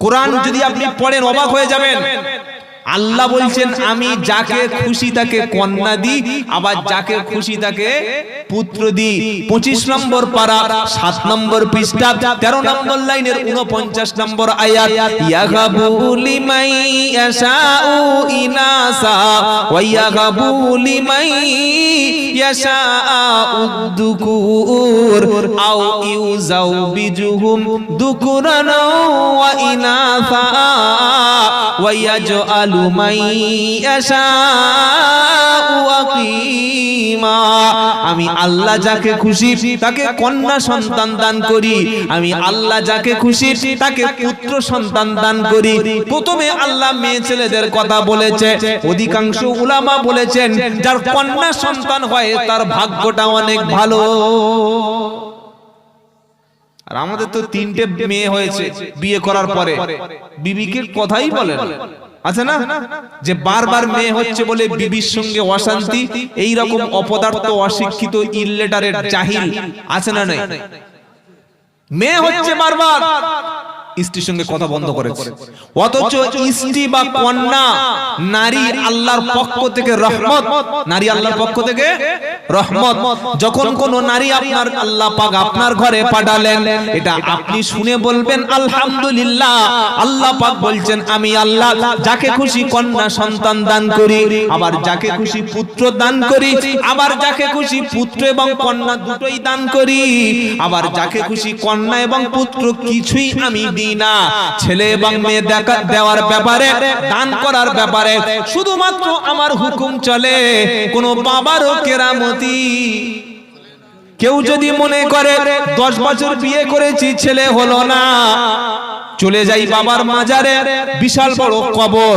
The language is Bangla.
কোরআন যদি আপনি পড়েন অবাক হয়ে যাবেন। আল্লাহ বলছেন আমি যাকে খুশি তাকে কন্যা দিই আবার যাকে খুশি তাকে পুত্র দিই। পঁচিশ নম্বর পারা সাত নম্বর পৃষ্ঠা তেরো নম্বর লাইনের উনপঞ্চাশ নম্বর আয়াত ইয়াগাবু লিমাই ইয়াশাউ ইনাসা ওয়া ইয়াগাবু লিমাই ইয়াশাউ দুকুর আও ইউজাউবিজুহুম দুকুরান আমি আল্লাহ যাকে খুশি তাকে কন্যা সন্তান দান করি। আমি আল্লাহ যাকে খুশি তাকে পুত্র সন্তান দান করি। প্রথমে আল্লাহ মেয়ে ছেলেদের কথা বলেছে। অধিকাংশ উলামা বলেছেন, যার কন্যা সন্তান হয় তার ভাগ্যটা অনেক ভালো। আর আমাদের তো তিনটে মেয়ে হয়েছে বিয়ে করার পরে। বিবিকে কথাই বলে আছে না? যে বারবার মেয়ে হচ্ছে বলে বিবির সঙ্গে অশান্তি এই রকম অপদার্থ অশিক্ষিত ইললেটারের জাহিল। আছে না নাই? মেয়ে হচ্ছে বারবার। স্ত্রীর সঙ্গে কথা বন্ধ করেছে। অথচ স্ত্রী বা কন্যা নারী আল্লাহর পক্ষ থেকে রহমত। নারী আল্লাহর পক্ষ থেকে রহমত, যখন কোন নারী আপনার আল্লাহ পাক আপনার ঘরে পাঠালেন, এটা আপনি শুনে বলবেন, আলহামদুলিল্লাহ। আল্লাহ পাক বলছেন, আমি আল্লাহ যাকে খুশি কন্যা সন্তান দান করি, আবার যাকে খুশি পুত্র দান করি, আবার যাকে খুশি পুত্র এবং কন্যা দুটোই দান করি, আবার যাকে খুশি কন্যা এবং পুত্র কিছুই আমি দিই না। ছেলে এবং মেয়ে দেখা, দেওয়ার ব্যাপারে, দান করার ব্যাপারে, শুধুমাত্র আমার হুকুম চলে। কোন বাবারও কেরামতি কেউ যদি মনে করে, দশ বছর বিয়ে করেছি, ছেলে হলো না। চলে যাই বাবার মাজারে, বিশাল বড় কবর।